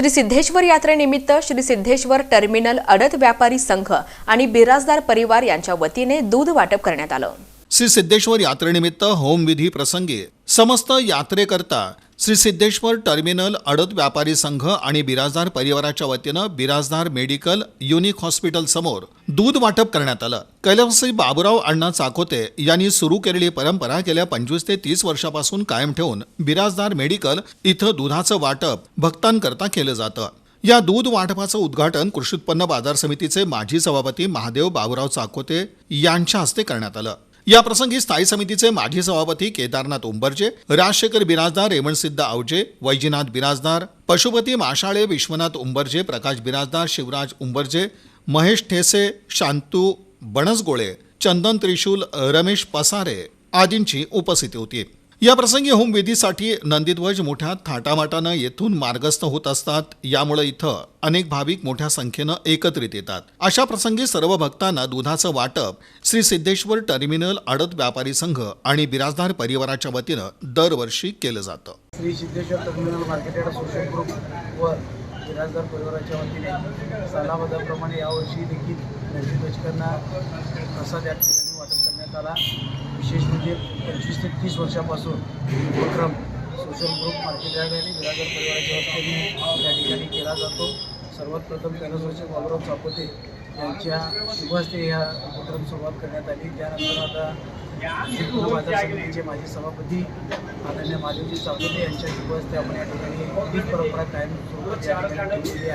श्री सिद्धेश्वर यात्रेनिमित्त श्री सिद्धेश्वर टर्मिनल अडत व्यापारी संघ आणि बिराजदार परिवार यांच्या वतीने दूध वाटप करण्यात आलं. श्री सिद्धेश्वर यात्रेनिमित्त होमविधी प्रसंगी समस्त यात्रेकरता श्री सिद्धेश्वर टर्मिनल अडत व्यापारी संघ आणि बिराजदार परिवाराच्या वतीनं बिराजदार मेडिकल युनिक हॉस्पिटल समोर दूध वाटप करण्यात आलं. कैलासी बाबुराव अण्णा चाकोते यांनी सुरू केलेली परंपरा गेल्या पंचवीस ते तीस वर्षापासून कायम ठेवून बिराजदार मेडिकल इथं दुधाचं वाटप भक्तांकरता केलं जातं. या दूध वाटपाचं उद्घाटन कृषी उत्पन्न बाजार समितीचे माजी सभापती महादेव बाबुराव चाकोते यांच्या हस्ते करण्यात आलं. या प्रसंगी स्थायी समितीचे माजी सभापती केदारनाथ उंबरजे राजशेखर बिराजदार रेमणसिद्ध आवजे वैजीनाथ बिराजदार पशुपती माशाळे विश्वनाथ उंबरजे प्रकाश बिराजदार शिवराज उंबरजे महेश ठेसे शांतू बनसगोळे चंदन त्रिशूल रमेश पसारे आदींची उपस्थिती होती. याप्रसंगी होमविधीसाठी नंदीध्वज मोठ्या थाटामाटानं येथून मार्गस्थ होत असतात. यामुळे इथं अनेक भाविक मोठ्या संख्येनं एकत्रित येतात. अशा प्रसंगी सर्व भक्तांना दुधाचं वाटप श्री सिद्धेश्वर टर्मिनल आडत व्यापारी संघ आणि बिराजदार परिवाराच्या वतीनं दरवर्षी केलं जातं. Shri Siddheshwar terminal marketed association group व बिराजदार परिवाराच्या वतीने सालाबद्धाप्रमाणे यावर्षी देखील नवदीपचकांना प्रसाद या ठिकाणी वाटप करण्यात आला. विशेष पंचवीस ते तीस वर्षापासून उपक्रम सोशल ग्रुप मार्केट यार्ड आणि बिराजदार परिवाराच्या वतीने या ठिकाणी केला जातो. सर्वात प्रथम कैलासवासी बाबुराव चापोते यांच्या शुभहस्ते ह्या उपक्रम सुरुवात करण्यात आली. त्यानंतर आता बाजार समितीचे माजी सभापती आदरणीय महादेवजी चाकोते यांच्या शुभहस्ते आपण या ठिकाणी हीच परंपरा कायम स्वरूपात या ठिकाणी